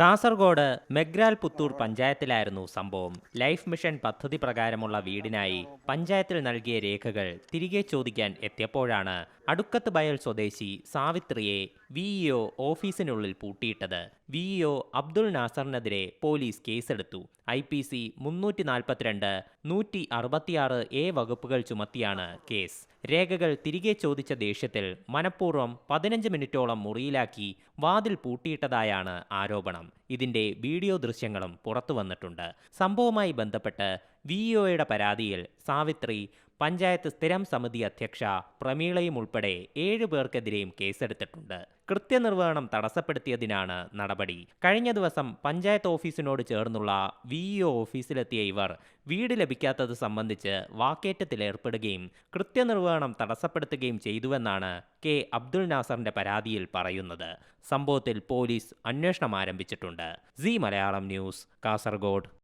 കാസർഗോഡ് മെഗ്രാൽ പുത്തൂർ പഞ്ചായത്തിലായിരുന്നു സംഭവം. Life mission പദ്ധതി പ്രകാരമുള്ള വീടിനായി പഞ്ചായത്തിൽ നൽകിയ രേഖകൾ തിരികെ ചോദിക്കാൻ എത്തിയപ്പോഴാണ് അടുക്കത്ത് ബയൽ സ്വദേശി സാവിത്രിയെ വിഇഒ ഓഫീസിനുള്ളിൽ പൂട്ടിയിട്ടത്. വിഇഒ അബ്ദുൾ നാസറിനെതിരെ പോലീസ് കേസെടുത്തു. ഐ പി സി മുന്നൂറ്റി നാൽപ്പത്തിരണ്ട് നൂറ്റി അറുപത്തിയാറ് എ വകുപ്പുകൾ ചുമത്തിയാണ് കേസ്. രേഖകൾ തിരികെ ചോദിച്ച ദേഷ്യത്തിൽ മനഃപൂർവം പതിനഞ്ച് മിനിറ്റോളം മുറിയിലാക്കി വാതിൽ പൂട്ടിയിട്ടതായാണ് ആരോപണം. ഇതിന്റെ വീഡിയോ ദൃശ്യങ്ങളും പുറത്തു വന്നിട്ടുണ്ട് സംഭവവുമായി ബന്ധപ്പെട്ട് വിഇഒയുടെ പരാതിയിൽ സാവിത്രി പഞ്ചായത്ത് സ്ഥിരം സമിതി അധ്യക്ഷ പ്രമീളയും ഉൾപ്പെടെ ഏഴു പേർക്കെതിരെയും കേസെടുത്തിട്ടുണ്ട്. കൃത്യനിർവഹണം തടസ്സപ്പെടുത്തിയതിനാണ് നടപടി. കഴിഞ്ഞ ദിവസം പഞ്ചായത്ത് ഓഫീസിനോട് ചേർന്നുള്ള വി ഇഒ ഓഫീസിലെത്തിയ ഇവർ വീട് ലഭിക്കാത്തത് സംബന്ധിച്ച് വാക്കേറ്റത്തിലേർപ്പെടുകയും കൃത്യനിർവഹണം തടസ്സപ്പെടുത്തുകയും ചെയ്തുവെന്നാണ് കെ. അബ്ദുൾ നാസറിന്റെ പരാതിയിൽ പറയുന്നത്. സംഭവത്തിൽ പോലീസ് അന്വേഷണം ആരംഭിച്ചിട്ടുണ്ട്. C Malayalam news Kasaragod.